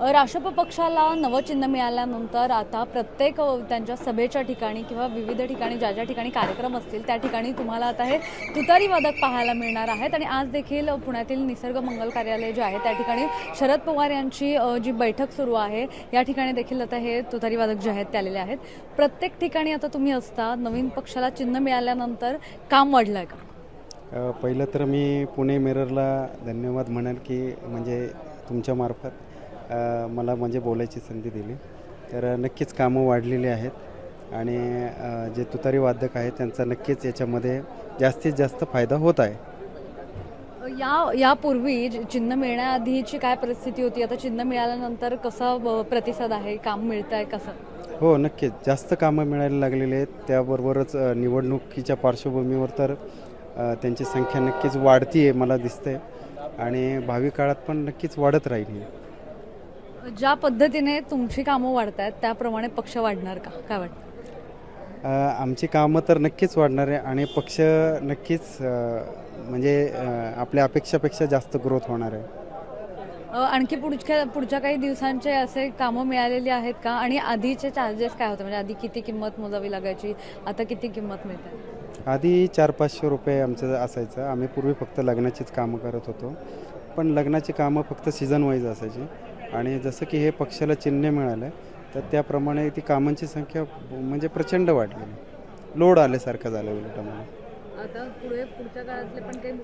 राष्ट्रप पक्षाला नवं चिन्ह मिळाल्यानंतर आता प्रत्येक त्यांच्या सभेच्या ठिकाणी किंवा विविध ठिकाणी ज्या ज्या ठिकाणी कार्यक्रम असतील त्या ठिकाणी तुम्हाला आता हे तुतारी वादक पाहायला मिळणार आहेत. आणि आज देखील पुण्यातील निसर्ग मंगल कार्यालय जे आहे त्या ठिकाणी शरद पवार यांची जी बैठक सुरू आहे या ठिकाणी देखील आता हे तुतारी वादक जे आहेत ते आलेले आहेत. प्रत्येक ठिकाणी आता तुम्ही असता नवीन पक्षाला चिन्ह मिळाल्यानंतर काम वाढलं आहे का पहिलं तर मी पुणे मिररला धन्यवाद म्हणाल की म्हणजे तुमच्यामार्फत मला म्हणजे बोलायची संधी दिली. तर नक्कीच कामं वाढलेली आहेत आणि जे तुतारी वादक आहेत त्यांचा नक्कीच याच्यामध्ये जास्तीत जास्त फायदा होत आहे. या यापूर्वी चिन्ह मिळण्याआधीची काय परिस्थिती होती? आता चिन्ह मिळाल्यानंतर कसा प्रतिसाद आहे? काम मिळत आहे कसं? हो नक्कीच. जास्त कामं मिळायला लागलेली आहेत. त्याबरोबरच निवडणुकीच्या पार्श्वभूमीवर तर त्यांची संख्या नक्कीच वाढती आहे मला दिसते आणि भावी काळात पण नक्कीच वाढत राहील ज्या पद्धतीने तुमची कामं वाढत आहेत त्याप्रमाणे पक्ष वाढणार का? काय वाटतं? आमची कामं तर नक्कीच वाढणार आहे आणि पक्ष नक्कीच म्हणजे आपल्या अपेक्षापेक्षा जास्त ग्रोथ होणार आहे. आणखी पुढच्या पुढच्या काही दिवसांचे असे कामं मिळालेली आहेत का? आणि आधीचे चार्जेस काय होते? म्हणजे आधी किती किंमत मोजावी लागायची? आता किती किंमत मिळते? आधी चार पाचशे रुपये आमचं असायचं. आम्ही पूर्वी फक्त लग्नाचीच कामं करत होतो. पण लग्नाची कामं फक्त सीझन वाईज असायची. आणि जसं की हे पक्षाला चिन्ह मिळालं तर त्याप्रमाणे ती कामांची संख्या म्हणजे प्रचंड वाढलेली लोड आल्यासारखं झालं उलट आम्हाला.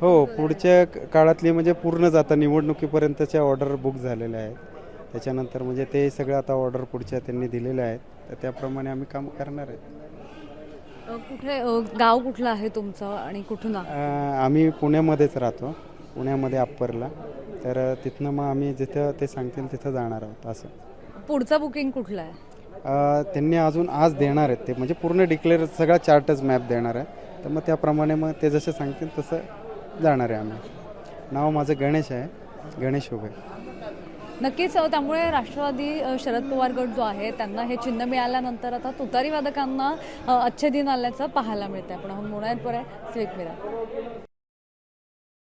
हो पुढच्या काळातली म्हणजे पूर्णच आता निवडणुकीपर्यंतच्या ऑर्डर बुक झालेल्या आहेत. त्याच्यानंतर म्हणजे ते सगळं आता ऑर्डर पुढच्या त्यांनी दिलेल्या आहेत. तर त्याप्रमाणे आम्ही काम करणार आहेत. कुठे गाव कुठलं आहे तुमचं आणि कुठून आम्ही पुण्यामध्येच राहतो. पुण्यामध्ये अप्परला. तर तिथनं मग आम्ही जिथं ते सांगतील तिथं जाणार आहोत असं. पुढचं बुकिंग कुठलं आहे? अं, त्यांनी अजून आज देणार आहेत ते म्हणजे पूर्ण डिक्लेअर सगळा चार्टच मॅप देणार आहे. तर मग त्याप्रमाणे मग ते जसे सांगतील तसं जाणार आहे आम्ही. नाव माझं गणेश आहे. गणेश उभे. नक्कीच अ, त्यामुळे राष्ट्रवादी अ, शरद पवार गट जो आहे त्यांना हे चिन्ह मिळाल्यानंतर आता तुतारी वादकांना अ, अच्छे दिन आल्याचं पाहायला मिळतंय. पण मुळात आहे स्वीक मिरा